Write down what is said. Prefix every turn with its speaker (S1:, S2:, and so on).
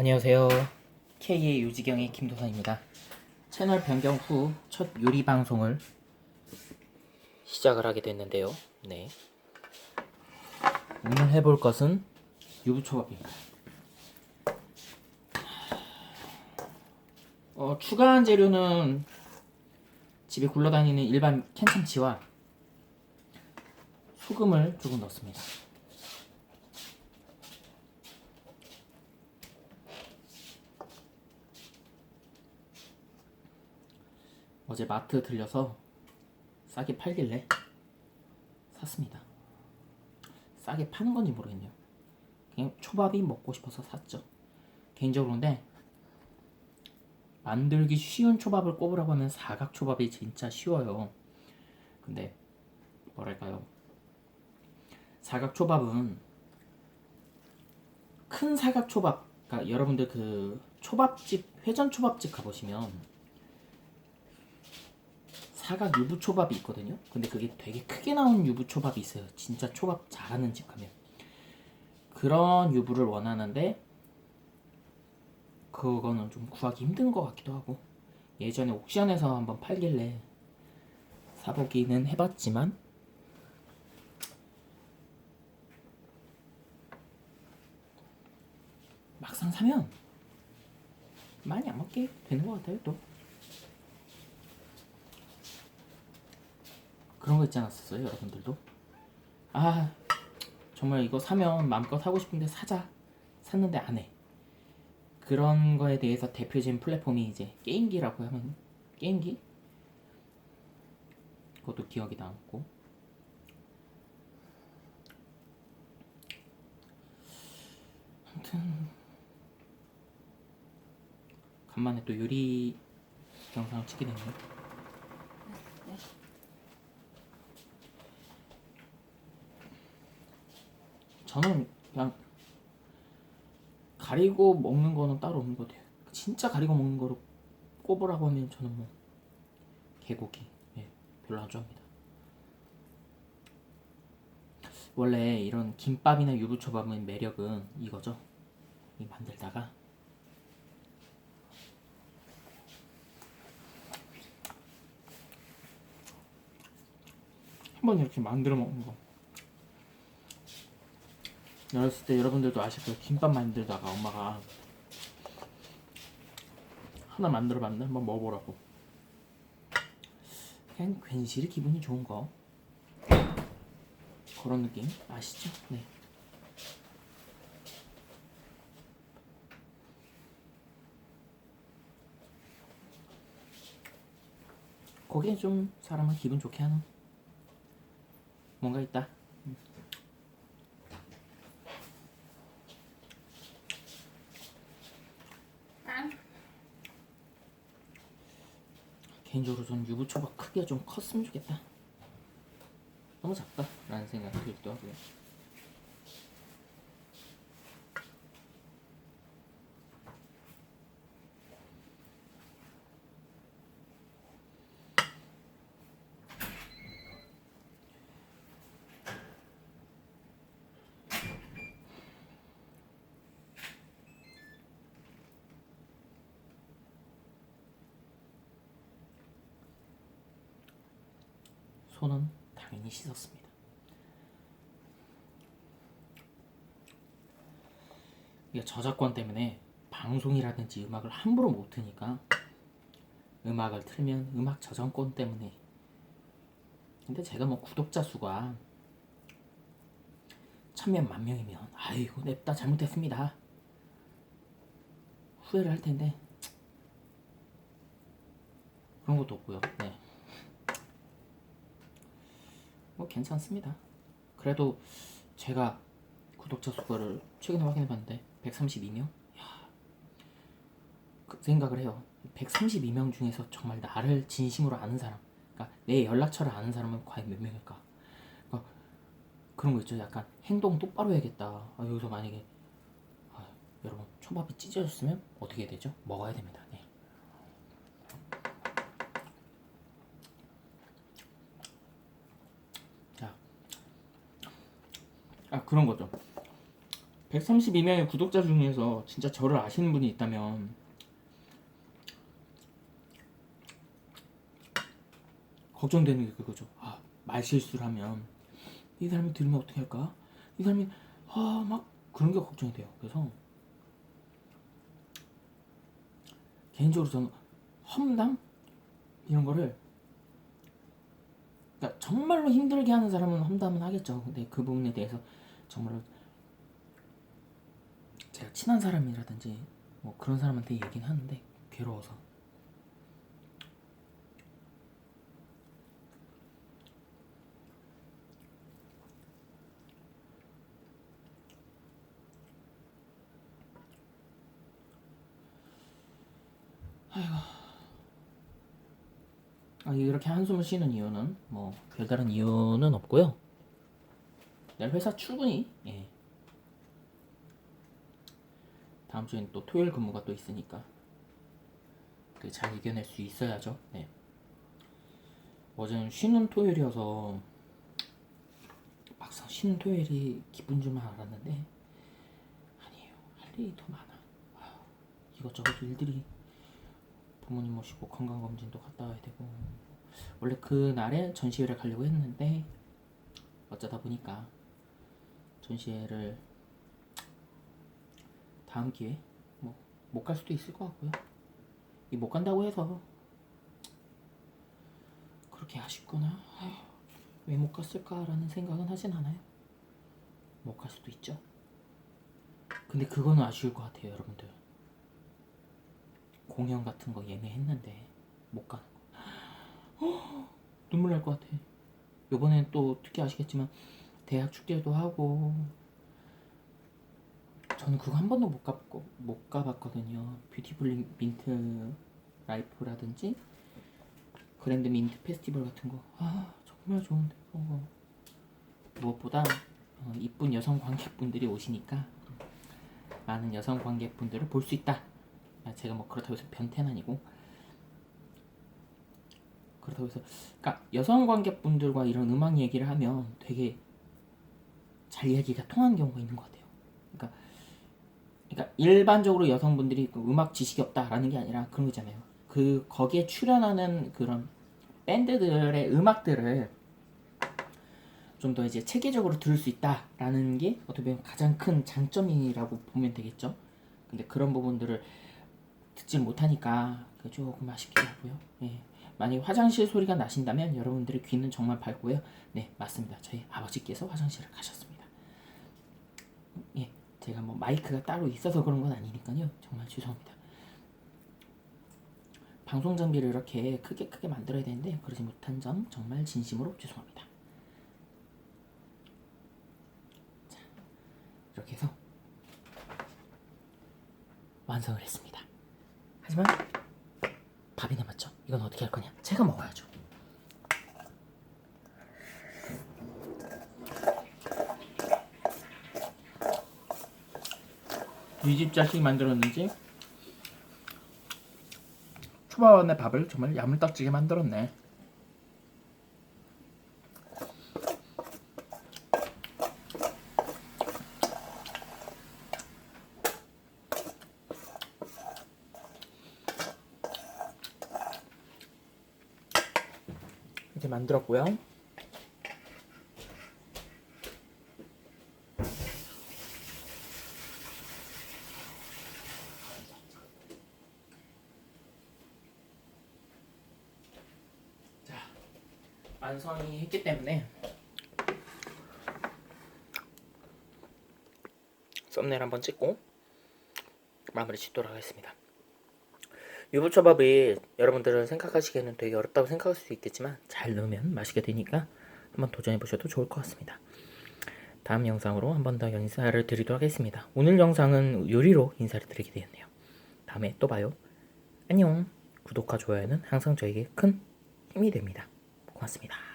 S1: 안녕하세요. K의 유지경의 김도산입니다. 채널 변경 후 첫 요리 방송을 시작을 하게 됐는데요. 네. 오늘 해볼 것은 유부초밥입니다. 어, 추가한 재료는 집에 굴러다니는 일반 캔참치와 소금을 조금 넣습니다. 어제 마트 들려서 싸게 팔길래 샀습니다. 싸게 파는 건지 모르겠네요. 그냥 초밥이 먹고 싶어서 샀죠. 개인적으로 근데 만들기 쉬운 초밥을 꼽으라고 하면 사각 초밥이 진짜 쉬워요. 근데 뭐랄까요? 사각 초밥은 큰 사각 초밥, 그러니까 여러분들 그 초밥집 회전 초밥집 가보시면 사각 유부 초밥이 있거든요. 근데 그게 되게 크게 나온 유부 초밥이 있어요. 진짜 초밥 잘하는 집 가면 그런 유부를 원하는데 그거는 좀 구하기 힘든 것 같기도 하고 예전에 옥션에서 한번 팔길래 사보기는 해봤지만 막상 사면 많이 안 먹게 되는 것 같아요 또 그런 거 있지 않았었어요 여러분들도? 아 정말 이거 사면 마음껏 사고 싶은데 사자. 샀는데 안 해. 그런 거에 대해서 대표적인 플랫폼이 이제 게임기라고 하면 게임기? 그것도 기억이 남고. 아무튼. 간만에 또 요리 영상을 찍게 됐네요 저는 그냥 가리고 먹는 거는 따로 없는 것 같아요. 진짜 가리고 먹는 거로 꼽으라고 하면 저는 뭐 개고기 예, 별로 안 좋아합니다. 원래 이런 김밥이나 유부초밥의 매력은 이거죠. 이 만들다가 한번 이렇게 만들어 먹는 거. 어렸을 때 여러분들도 아실 거예요. 김밥 만들다가 엄마가 하나 만들어 봤는데 한번 먹어보라고. 그냥 괜시리 기분이 좋은 거. 그런 느낌 아시죠? 네. 거기에 좀 사람을 기분 좋게 하는 뭔가 있다. 개인적으로 저는 유부초밥 크기가 좀 컸으면 좋겠다. 너무 작다 라는 생각이 들기도 하고요. 손은 당연히 씻었습니다. 이게 저작권 때문에 방송이라든지 음악을 함부로 못 트니까 음악을 틀면 음악 저작권 때문에 근데 제가 뭐 구독자 수가 천명 만 명이면 아이고 냅다 잘못했습니다 후회를 할 텐데 그런 것도 없고요 네. 뭐 괜찮습니다. 그래도 제가 구독자 수를 최근에 확인해 봤는데 132명? 야, 그 생각을 해요. 132명 중에서 정말 나를 진심으로 아는 사람, 그러니까 내 연락처를 아는 사람은 과연 몇 명일까? 그러니까 그런 거 있죠. 약간 행동 똑바로 해야겠다. 아, 여기서 만약에 아, 여러분 초밥이 찢어졌으면 어떻게 해야 되죠? 먹어야 됩니다. 네. 자, 아 그런 거죠. 132명의 구독자 중에서 진짜 저를 아시는 분이 있다면 걱정되는 게 그거죠. 아, 말 실수를 하면 이 사람이 들으면 어떻게 할까? 이 사람이 아, 막 그런 게 걱정이 돼요. 그래서 개인적으로 저는 험담 이런 거를 그러니까 정말로 힘들게 하는 사람은 험담은 하겠죠. 근데 그 부분에 대해서 정말로 제가 친한 사람이라든지 뭐 그런 사람한테 얘기는 하는데 괴로워서 아, 이렇게 한숨을 쉬는 이유는 뭐 별다른 이유는 없고요. 내일 회사 출근이 예. 다음 주엔 또 토요일 근무가 또 있으니까 잘 이겨낼 수 있어야죠. 네. 어제는 쉬는 토요일이어서 막상 쉬는 토요일이 기쁜 줄만 알았는데 아니에요. 할 일이 더 많아. 아휴, 이것저것 일들이 부모님 모시고 건강검진도 갔다 와야 되고 원래 그 날에 전시회를 가려고 했는데 어쩌다 보니까 전시회를 다음 기회 뭐 못 갈 수도 있을 것 같고요. 이 못 간다고 해서 그렇게 아쉽거나 왜 못 갔을까라는 생각은 하진 않아요. 못 갈 수도 있죠. 근데 그거는 아쉬울 것 같아요, 여러분들. 공연 같은 거 예매했는데 못 가는 거. 헉, 눈물 날 것 같아. 요번엔 또 특히 아시겠지만 대학 축제도 하고 저는 그거 한 번도 못 가봤고 못 가봤거든요. 뷰티풀 민트 라이프라든지 그랜드 민트 페스티벌 같은 거. 아 정말 좋은데 어. 무엇보다 어, 이쁜 여성 관객분들이 오시니까 많은 여성 관객분들을 볼 수 있다. 아, 제가 뭐 그렇다고 해서 변태는 아니고 그렇다고 해서 그러니까 여성 관객분들과 이런 음악 얘기를 하면 되게 잘 이야기가 통하는 경우가 있는 것 같아요. 그러니까 그러니까 일반적으로 여성분들이 그 음악 지식이 없다라는 게 아니라 그런 거 있잖아요. 그 거기에 출연하는 그런 밴드들의 음악들을 좀 더 이제 체계적으로 들을 수 있다라는 게 어떻게 보면 가장 큰 장점이라고 보면 되겠죠. 근데 그런 부분들을 듣지 못하니까 그 조금 아쉽기도 하고요. 예. 만약 화장실 소리가 나신다면 여러분들의 귀는 정말 밝고요. 네, 맞습니다. 저희 아버지께서 화장실을 가셨습니다. 예, 제가 뭐 마이크가 따로 있어서 그런 건 아니니까요. 정말 죄송합니다. 방송 장비를 이렇게 크게 크게 만들어야 되는데 그러지 못한 점 정말 진심으로 죄송합니다. 자, 이렇게 해서 완성을 했습니다. 하지만 밥이 남았죠. 이건 어떻게 할 거냐? 제가 먹어야죠. 이집 자식이 만들었는지 초밥안에 밥을 정말 야물딱지게 만들었네. 이렇게 만들었고요. 자, 완성이 했기 때문에 썸네일 한번 찍고 마무리 짓도록 하겠습니다. 유부초밥이 여러분들은 생각하시기에는 되게 어렵다고 생각할 수 있겠지만 잘 넣으면 맛있게 되니까 한번 도전해 보셔도 좋을 것 같습니다. 다음 영상으로 한 번 더 인사를 드리도록 하겠습니다. 오늘 영상은 요리로 인사를 드리게 되었네요. 다음에 또 봐요. 안녕. 구독과 좋아요는 항상 저에게 큰 힘이 됩니다. 고맙습니다.